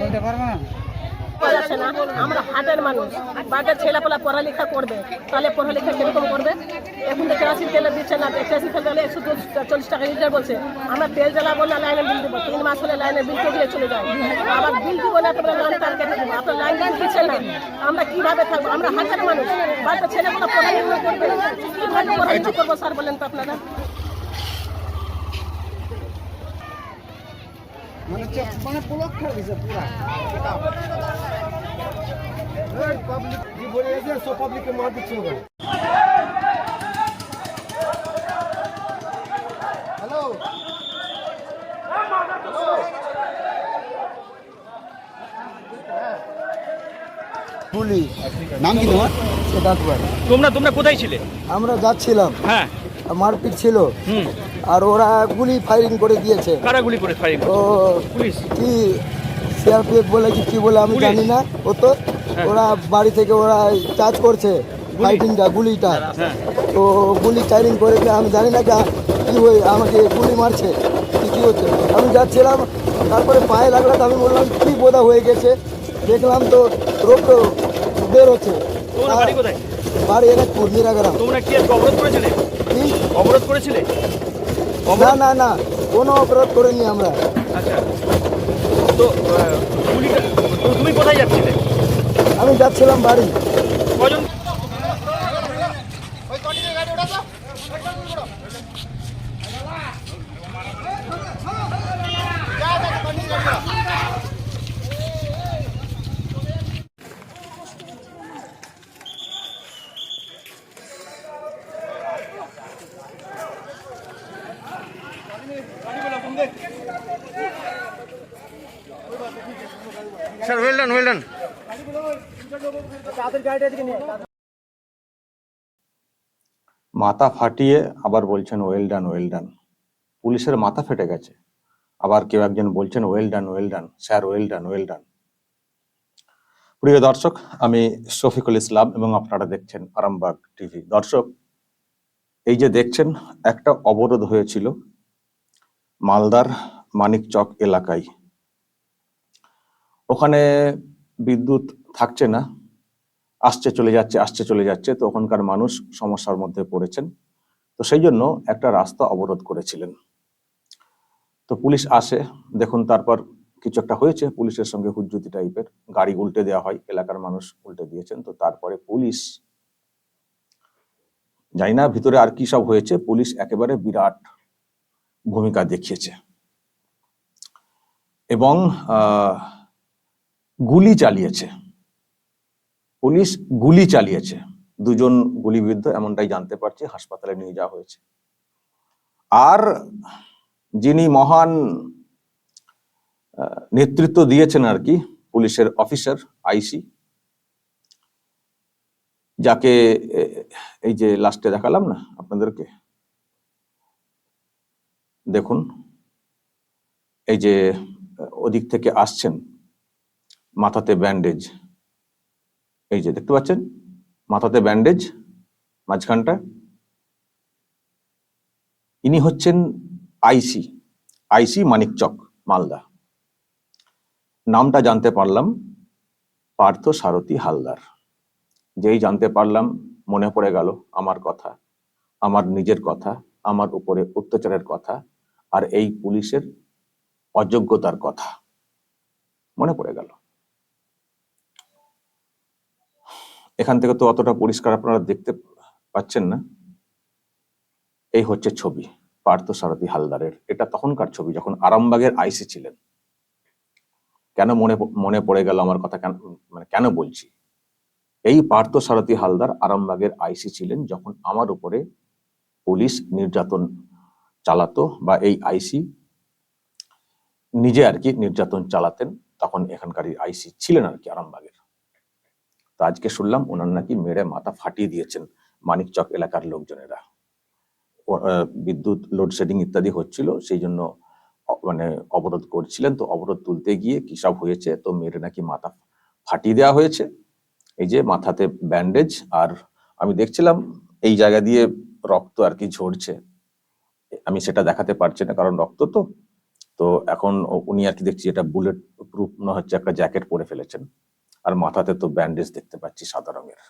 বলতে পারব না আমরা হাটের মানুষ। বাঘের ছেলেপেলা পড়ালেখা করবে, তাহলে পড়ালেখা কীরকম করবে? এখন তো কেরাসিন তেলে দিচ্ছে না কেরাসিন তেল দিলে একশো চল্লিশ টাকা লিটার বলছে। আমরা তেল জ্বালাবো না লাইনের বিল দেবো, তিন মাস হলে লাইনের বিল দিয়ে চলে যায়। আবার বিল দিব না তোমরা লাইন তার কেটে দেবো। আপনার লাইন বিল দিচ্ছে না। আমরা কীভাবে থাকব? আমরা হাটের মানুষ। বাচ্চা ছেলেগুলো পড়ালেখা করবে। কীভাবে পড়ালেখা করব, স্যার বলেন তো আপনারা? মানে মানে ব্লক করে দিছে পুরা। পাবলিক কি বলে সব পাবলিককে মার দিচ্ছে হ্যালো পুলি নাম কি তোমার? তোমরা তোমরা কোথায় ছিলে? আমরা যাচ্ছিলাম। হ্যাঁ। মারপিট ছিল। হুম। আর ওরা গুলি ফায়ারিং করে দিয়েছে। কারা গুলি করে ফায়ারিং তো পুলিশ? কি সিআরপিএফ বলে কি কি বলে আমি জানি না। ও তো হ্যাঁ। ওরা বাড়ি থেকে ওরা চার্জ করছে ফাইটিংটা গুলিটা। হ্যাঁ তো গুলি ফায়ারিং করেছে আমি জানি না যা কি হয়ে আমাকে গুলি মারছে কি কি হচ্ছে। আমি যাচ্ছিলাম তারপরে পায়ে লাগল আমি বললাম কি বোধা হয়ে গেছে? দেখলাম তো রক্ত বের হচ্ছে। বাড়ি বাড়ি এনাকপুর মিরাগ্রাম তোমরা কি অবরোধ করেছিলে? অবরোধ করেছিলে? না না না কোনো অপরাধ করিনি আমরা। আচ্ছা। তো তুমি কোথায় যাচ্ছিলে? আমি যাচ্ছিলাম বাড়ি। Sir well done well done মাথা ফাটিয়ে আবার বলছেন ওয়েল ডান ওয়েল ডান পুলিশের মাথা ফেটে গেছে। আবার কেউ একজন বলছেন well done well done sir well done well done প্রিয় দর্শক, আমি শফিকুল ইসলাম এবং আপনারা দেখছেন আরামবাগ টিভি। দর্শক, এই যে দেখছেন, একটা অবরোধ হয়েছিল। মালদার মানিকচক এলাকায়। ওখানে বিদ্যুৎ থাকছে না। আসছে, চলে যাচ্ছে, আসছে, চলে যাচ্ছে। তো ওখানকার মানুষ সমস্যার মধ্যে পড়েছেন। তো সেই জন্য একটা রাস্তা অবরোধ করেছিলেন। তো পুলিশ আসে, দেখুন তারপর কিছু একটা হয়েছে। পুলিশের সঙ্গে হুজ্জুতি টাইপের। গাড়ি উল্টে দেওয়া হয়, এলাকার মানুষ উল্টে দিয়েছেন। তো তারপরে পুলিশ, জানি না ভিতরে আর কি সব হয়েছে। পুলিশ একেবারে বিরাট ভূমিকা দেখিয়েছে। এবং গুলি চালিয়েছে। পুলিশ গুলি চালিয়েছে। দুজন গুলিবিদ্ধ, এমনটাই জানতে পারছি, হাসপাতালে নিয়ে যাওয়া হয়েছে। আর যিনি মহান নেতৃত্ব দিয়েছেন আর কি, পুলিশের অফিসার, আইসি, যাকে এই যে লাস্টে দেখালাম না আপনাদেরকে? দেখুন, এই যে, ওদিক থেকে আসছেন মাথাতে ব্যান্ডেজ, এই যে, দেখতে পাচ্ছেন? মাথাতে ব্যান্ডেজ, মাঝখানটা। ইনি হচ্ছেন আইসি আইসি মানিকচক মালদা। নামটা জানতে পারলাম পার্থ সারথী হালদার। যেই জানতে পারলাম, মনে পড়ে গেল আমার কথা, আমার নিজের কথা, আমার উপরে অত্যাচারের কথা আর এই পুলিশের অযোগ্যতার কথা। মনে পড়ে গেল। এখান থেকে তো অতটা পরিষ্কার আপনারা দেখতে পাচ্ছেন না। এই হচ্ছে ছবি, পার্থ সারথী হালদারের। এটা তখনকার ছবি যখন আরামবাগের আইসি ছিলেন। কেন মনে মনে পড়ে গেল আমার কথা কেন মানে কেন বলছি? এই পার্থ সারথী হালদার আরামবাগের আইসি ছিলেন যখন আমার উপরে পুলিশ নির্যাতন চালাতো বা এই আইসি নিজে আর কি নির্যাতন চালাতেন, তখন এখানকার আইসি ছিলেন আর কি আরামবাগের। তো আজকে শুনলাম ওনার নাকি মেরে মাথা ফাটিয়ে দিয়েছেন মানিকচক এলাকার লোকজনেরা। বিদ্যুৎ লোডশেডিং ইত্যাদি হচ্ছিল, সেই জন্য মানে অবরোধ করছিলেন। তো অবরোধ তুলতে গিয়ে কি সব হয়েছে? তো মেরে নাকি মাথা ফাটিয়ে দেওয়া হয়েছে। এই যে মাথাতে ব্যান্ডেজ আর আমি দেখছিলাম এই জায়গা দিয়ে রক্ত আর কি ঝরছে। আমি সেটা দেখাতে পারছি না, কারণ রক্ত তো। তো এখন উনি আর কি দেখছি এটা বুলেট প্রুফ মনে হচ্ছে একটা জ্যাকেট পরে ফেলেছেন। আর মাথাতে তো ব্যান্ডেজ দেখতে পাচ্ছি সাদা রঙের।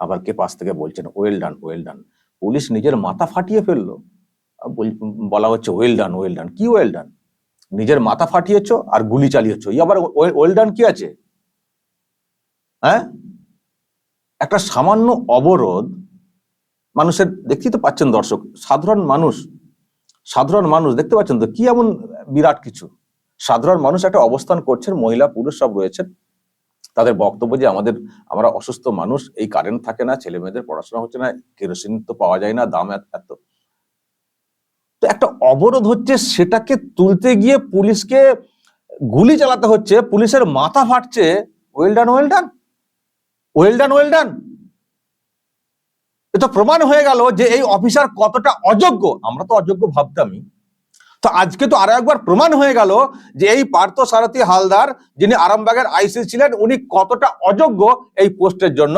আবার কে পাশ থেকে বলছেন well done well done police নিজের মাথা ফাটিয়ে ফেলল। বল- বলা হচ্ছে ওয়েল ডান ওয়েল ডান কি ওয়েল ডান নিজের মাথা ফাটিয়েছো আর গুলি চালিয়েছো। ই আবার ওয়েল ডান কি আছে? হ্যাঁ? একটা সামান্য অবরোধ মানুষের, দেখতেই তো পাচ্ছেন দর্শক, সাধারণ মানুষ সাধারণ মানুষ, দেখতে পাচ্ছেন তো কি এমন বিরাট কিছু? সাধারণ মানুষ একটা অবস্থান করছেন, মহিলা, পুরুষ সব রয়েছেন। তাদের বক্তব্য যে আমাদের, আমরা অসুস্থ মানুষ, এই কারেন্ট থাকে না, ছেলে মেয়েদের পড়াশোনা হচ্ছে না, কেরোসিন তো পাওয়া যায় না, দাম এত তো একটা অবরোধ হচ্ছে, সেটাকে তুলতে গিয়ে পুলিশকে গুলি চালাতে হচ্ছে, পুলিশের মাথা ফাটছে। Well done well done well done well done এটা প্রমাণ হয়ে গেল যে এই অফিসার কতটা অযোগ্য। আমরা তো অযোগ্য ভাবতামই। তো আজকে তো আরও একবার প্রমাণ হয়ে গেল যে এই পার্থ সারথী হালদার, যিনি আরামবাগের আইসি ছিলেন, উনি কতটা অযোগ্য এই পোস্টের জন্য।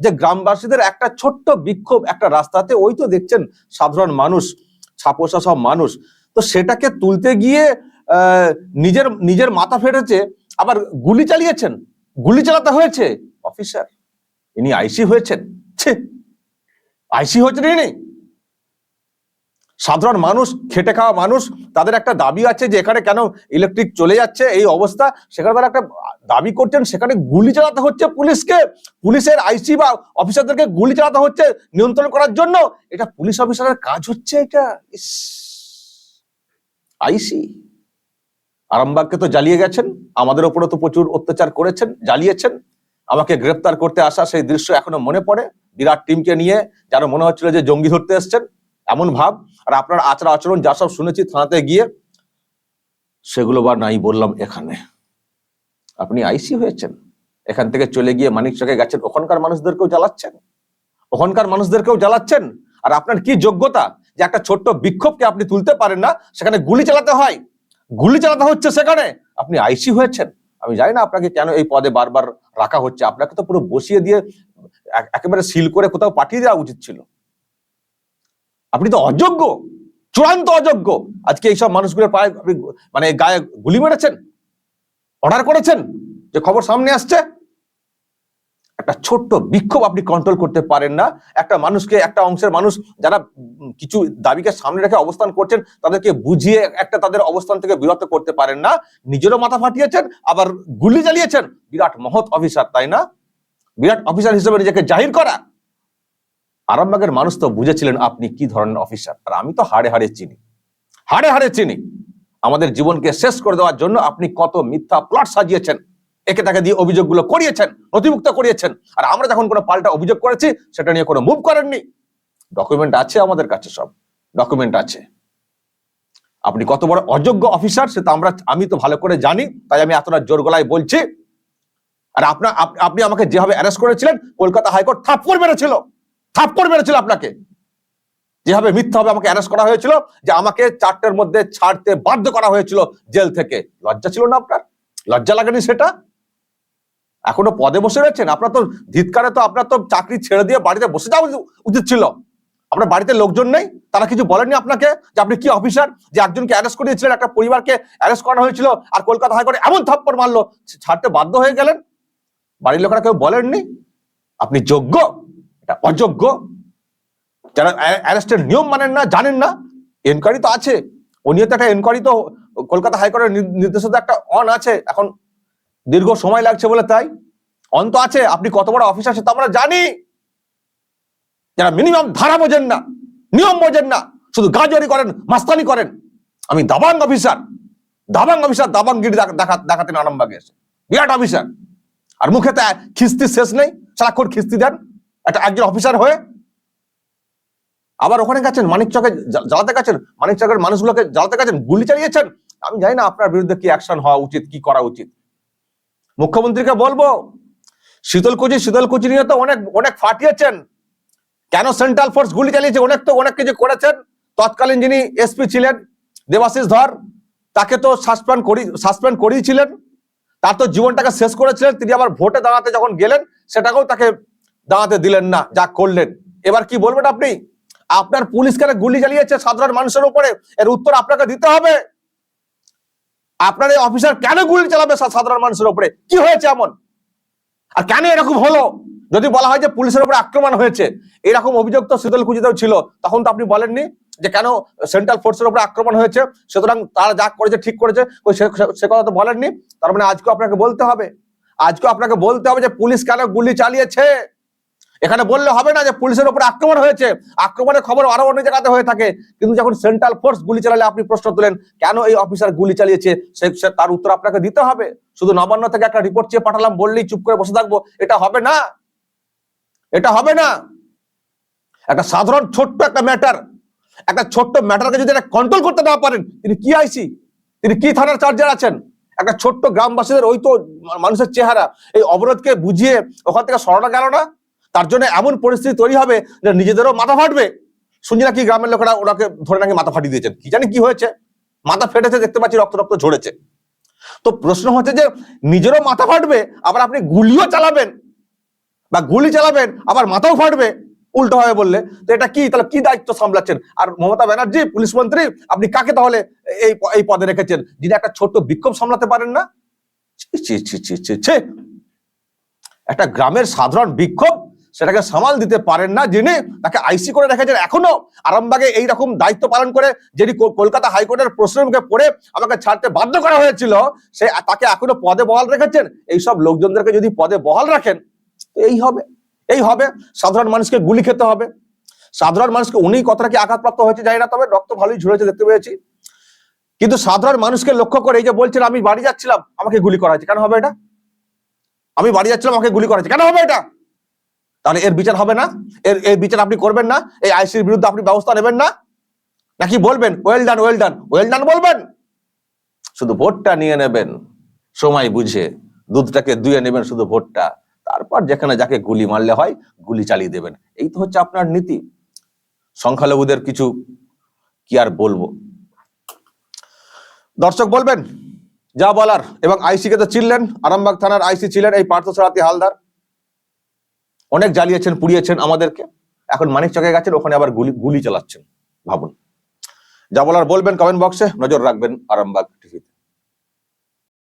যে গ্রামবাসীদের একটা ছোট্ট বিক্ষোভ একটা রাস্তাতে, ওই তো দেখছেন সাধারণ মানুষ ছাপোষা সব মানুষ। তো সেটাকে তুলতে গিয়ে নিজের নিজের মাথা ফেটেছে, আবার গুলি চালিয়েছেন। গুলি চালাতে হয়েছে। অফিসার, ইনি আইসি হয়েছেন। ছে। আইসি হচ্ছে ইনি সাধারণ মানুষ, খেটে খাওয়া মানুষ, তাদের একটা দাবি আছে যে এখানে কেন ইলেকট্রিক চলে যাচ্ছে, এই অবস্থা। সেখানে তারা একটা দাবি করছেন, সেখানে গুলি চালাতে হচ্ছে পুলিশকে। পুলিশের আইসি বা অফিসারদেরকে গুলি চালাতে হচ্ছে নিয়ন্ত্রণ করার জন্য। এটা পুলিশ অফিসারের কাজ হচ্ছে এটা? ইস। আইসি। আরামবাগকে তো জ্বালিয়ে গেছেন, আমাদের ওপরে তো প্রচুর অত্যাচার করেছেন, জ্বালিয়েছেন। আমাকে গ্রেপ্তার করতে আসা সেই দৃশ্য এখনও মনে পড়ে। বিরাট টিমকে নিয়ে যেন মনে হচ্ছিল যে জঙ্গি ধরতে এসছেন, এমন ভাব। আর আপনার আচার আচরণ যা সব শুনেছি থানাতে গিয়ে, সেগুলো বা নাই বললাম এখানে। আপনি আইসি হয়েছেন। এখান থেকে চলে গিয়ে মানিক চকে গেছেন। ওখানকার মানুষদেরকেও জ্বালাচ্ছেন। ওখানকার মানুষদেরকেও জ্বালাচ্ছেন। আর আপনার কি যোগ্যতা যে একটা ছোট্ট বিক্ষোভকে আপনি তুলতে পারেন না, সেখানে গুলি চালাতে হয়? গুলি চালাতে হচ্ছে সেখানে? আপনি আইসি হয়েছেন। আমি জানি না আপনাকে কেন এই পদে বারবার রাখা হচ্ছে। আপনাকে তো পুরো বসিয়ে দিয়ে একেবারে সিল করে কোথাও পাঠিয়ে দেওয়া উচিত ছিল। আপনি তো অযোগ্য, চূড়ান্ত অযোগ্য। আজকে এইসব মানুষগুলোর পায়ে মানে গায়ে গুলি মেরেছেন, অর্ডার করেছেন, যে খবর সামনে আসছে। একটা ছোট্ট বিক্ষোভ আপনি কন্ট্রোল করতে পারেন না। একটা মানুষকে, একটা অংশের মানুষ যারা কিছু দাবিকে সামনে রেখে অবস্থান করছেন, তাদেরকে বুঝিয়ে একটা তাদের অবস্থান থেকে বিরত করতে পারেন না। নিজেরও মাথা ফাটিয়েছেন, আবার গুলি চালিয়েছেন। বিরাট মহৎ অফিসার, তাই না? বিরাট অফিসার হিসেবে নিজেকে জাহির করা। আরামবাগের মানুষ তো বুঝেছিলেন আপনি কি ধরনের অফিসার, আর আমি তো হাড়ে হাড়ে চিনি। হাড়ে হাড়ে চিনি। আমাদের জীবনকে শেষ করে দেওয়ার জন্য আপনি কত মিথ্যা প্লট সাজিয়েছেন। একে তাকে দিয়ে অভিযোগগুলো করিয়েছেন, নথিভুক্ত করিয়েছেন। আর আমরা যখন কোনো পাল্টা অভিযোগ করেছি, সেটা নিয়ে কোনো মুভ করেননি। ডকুমেন্ট আছে আমাদের কাছে সব। ডকুমেন্ট আছে। আপনি কত বড় অযোগ্য অফিসার সেটা আমরা, আমি তো ভালো করে জানি, তাই আমি এতটা জোর গলায় বলছি। আর আপনার আপ- আপনি আমাকে যেভাবে অ্যারেস্ট করেছিলেন, কলকাতা হাইকোর্ট থাপ্পড় মেরেছিল। থাপ্পড় মেরেছিল আপনাকে। যেভাবে মিথ্যাভাবে আমাকে অ্যারেস্ট করা হয়েছিল, যে আমাকে চারটের মধ্যে ছাড়তে বাধ্য করা হয়েছিল জেল থেকে। লজ্জা ছিল না আপনার? লজ্জা লাগেনি সেটা? এখনও পদে বসে রয়েছেন? আপনার তো ধিৎকারে তো আপনার তো চাকরি ছেড়ে দিয়ে বাড়িতে বসে যাওয়া উচিত- ছিল। আপনার বাড়িতে লোকজন নেই? তারা কিছু বলেননি আপনাকে যে আপনি কি অফিসার যে একজনকে অ্যারেস্ট করিয়েছিলেন, একটা পরিবারকে অ্যারেস্ট করা হয়েছিল, আর কলকাতা হাইকোর্টে এমন থাপ্পড় মারলো ছাড়তে বাধ্য হয়ে গেলেন? বাড়ির লোকেরা কেউ বলেননি? আপনি যোগ্য? এটা অযোগ্য? যারা অ্যারেস্টের নিয়ম মানেন না, জানেন না এনকোয়ারি তো আছে। উনিও তো একটা এনকোয়ারি তো কলকাতা হাইকোর্টের নির- নির্দেশে তো একটা অন আছে। এখন দীর্ঘ সময় লাগছে বলে তাই। অন তো আছে, আপনি কত বড় অফিসার তো আমরা জানি। যারা মিনিমাম ধারা বোঝেন না, নিয়ম বোঝেন না, শুধু গাজরি করেন, মাস্তানি করেন। আমি দাবাং অফিসার দাবাং অফিসার দাবাংগিরি দেখা, দেখা- দেখাতেন আরামবাগে এসে। বিরাট অফিসার আর মুখে তো খিস্তি শেষ নেই, সারাক্ষণ খিস্তি দেন, একটা একজন অফিসার হয়ে। আবার ওখানে গেছেন, মানিক চকে জ্বালাতে গেছেন, মানিক চকের মানুষগুলোকে জ্বালাতে গেছেন, গুলি চালিয়েছেন। আমি জানি না আপনার বিরুদ্ধে কি অ্যাকশন হওয়া উচিত, কি করা উচিত। মুখ্যমন্ত্রীকে বলব, শীতলকুচি শীতলকুচি নিয়ে তো অনেক অনেক ফাটিয়েছেন। কেন সেন্ট্রাল ফোর্স গুলি চালিয়েছে? অনেক তো, অনেক কিছু করেছেন। তৎকালীন যিনি এসপি ছিলেন, দেবাশিস ধর, তাকে তো সাসপেন্ড করি সাসপেন্ড করিয়েছিলেন। তার তো জীবনটাকে শেষ করেছিলেন, তিনি আবার ভোটে দাঁড়াতে যখন গেলেন, সেটাকেও তাকে দাঁড়াতে দিলেন না, যা করলেন। এবার কি বলবেন আপনি? আপনার পুলিশ কেন গুলি চালিয়েছে সাধারণ মানুষের উপরে? এর উত্তর আপনাকে দিতে হবে। আপনার এই অফিসার কেন গুলি চালাবে সাধারণ মানুষের উপরে? কি হয়েছে এমন? আর কেন এরকম হলো? যদি বলা হয় যে পুলিশের উপরে আক্রমণ হয়েছে, এরকম অভিযোগ তো শীতল কুচিতেও ছিল, তখন তো আপনি বলেননি। যে কেন সেন্ট্রাল ফোর্সের উপরে আক্রমণ হয়েছে? সুতরাং তারা যা করেছে, ঠিক করেছে। সে- কথা তো বলেননি। তার মানে আজকে আপনাকে বলতে হবে। আজকে আপনাকে বলতে হবে যে পুলিশ কেন গুলি চালিয়েছে? এখানে বললে হবে না যে পুলিশের উপরে আক্রমণ হয়েছে। আক্রমণের খবর আরও অনেক জায়গাতে হয়ে থাকে। কিন্তু যখন সেন্ট্রাল ফোর্স গুলি চালালে আপনি প্রশ্ন তুলেন, কেন এই অফিসার গুলি চালিয়েছে? সে- তার উত্তর আপনাকে দিতে হবে। শুধু নবান্ন থেকে একটা রিপোর্ট চেয়ে পাঠালাম, বললেই চুপ করে বসে থাকব। এটা হবে না। এটা হবে না। একটা সাধারণ ছোট্ট একটা ম্যাটার একটা ছোট্ট ম্যাটারকে যদি একটা কন্ট্রোল করতে না পারেন, তিনি কি আইসি তিনি কি থানার চার্জার আছেন? একটা ছোট্ট গ্রামবাসীদের ওই তো মানুষের চেহারা, এই অবরোধকে বুঝিয়ে ওখান থেকে সরানো গেল না? তার জন্য এমন পরিস্থিতি তৈরি হবে যে নিজেদেরও মাথা ফাটবে। শুনছি নাকি গ্রামের লোকেরা ওনাকে ধরে নাকি মাথা ফাটিয়ে দিয়েছেন? কি জানি কি হয়েছে? মাথা ফেটেছে, দেখতে পাচ্ছি রক্ত রক্ত ঝরেছে। তো প্রশ্ন হচ্ছে যে, নিজেরও মাথা ফাটবে, আবার আপনি গুলিও চালাবেন। বা গুলি চালাবেন, আবার মাথাও ফাটবে। উল্টো হবে বললে তো এটা কি? তাহলে কি দায়িত্ব সামলাচ্ছেন? আর মমতা ব্যানার্জি, পুলিশ মন্ত্রী, আপনি কাকে তাহলে এই এই পদে রেখেছেন? যিনি একটা ছোট্ট বিক্ষোভ সামলাতে পারেন না। একটা গ্রামের সাধারণ বিক্ষোভ, সেটাকে সামাল দিতে পারেন না যিনি, তাকে আইসি করে রেখেছেন এখনও। আরামবাগে এইরকম দায়িত্ব পালন করে যিনি কলকাতা হাইকোর্টের প্রশ্নকে পড়ে আমাকে ছাড়তে বাধ্য করা হয়েছিল, সে তাকে এখনও পদে বহাল রেখেছেন। এইসব লোকজনদেরকে যদি পদে বহাল রাখেন এই হবে। এই হবে, সাধারণ মানুষকে গুলি খেতে হবে। সাধারণ মানুষকে উনি কতটা কি আঘাতপ্রাপ্ত হয়েছে, জানি না, তবে রক্ত ভালোই ঝরেছে, দেখতে পেয়েছি। কিন্তু সাধারণ মানুষকে লক্ষ্য করে এই যে বলছেন, আমি বাড়ি যাচ্ছিলাম, আমাকে গুলি করা হয়েছে। কেন হবে এটা? আমি বাড়ি যাচ্ছিলাম, আমাকে গুলি করা হয়েছে। কেন হবে এটা? তাহলে এর বিচার হবে না? এর এর বিচার আপনি করবেন না? এই আইসির বিরুদ্ধে আপনি ব্যবস্থা নেবেন না? নাকি বলবেন well done well done well done বলবেন? শুধু ভোটটা নিয়ে নেবেন, সময় বুঝে, দুধটাকে দুয়ে নেবেন শুধু ভোটটা। তারপর যেখানে যাকে গুলি মারলে হয়, গুলি চালিয়ে দেবেন। এই তো হচ্ছে আপনার নীতি। সংখ্যালঘুদের কিছু কি আর বলব? দর্শক বলবেন, যা বলার। এবং আইসি কে তো চিনলেন, আরামবাগ থানার আইসি ছিলেন এই পার্থসারথী হালদার। অনেক জ্বালিয়েছেন, পুড়িয়েছেন আমাদেরকে। এখন মানিক চকে গেছেন, ওখানে আবার গুলি গুলি চালাচ্ছেন, ভাবুন। যা বলার বলবেন কমেন্ট বক্সে, নজর রাখবেন আরামবাগ টিভিতে।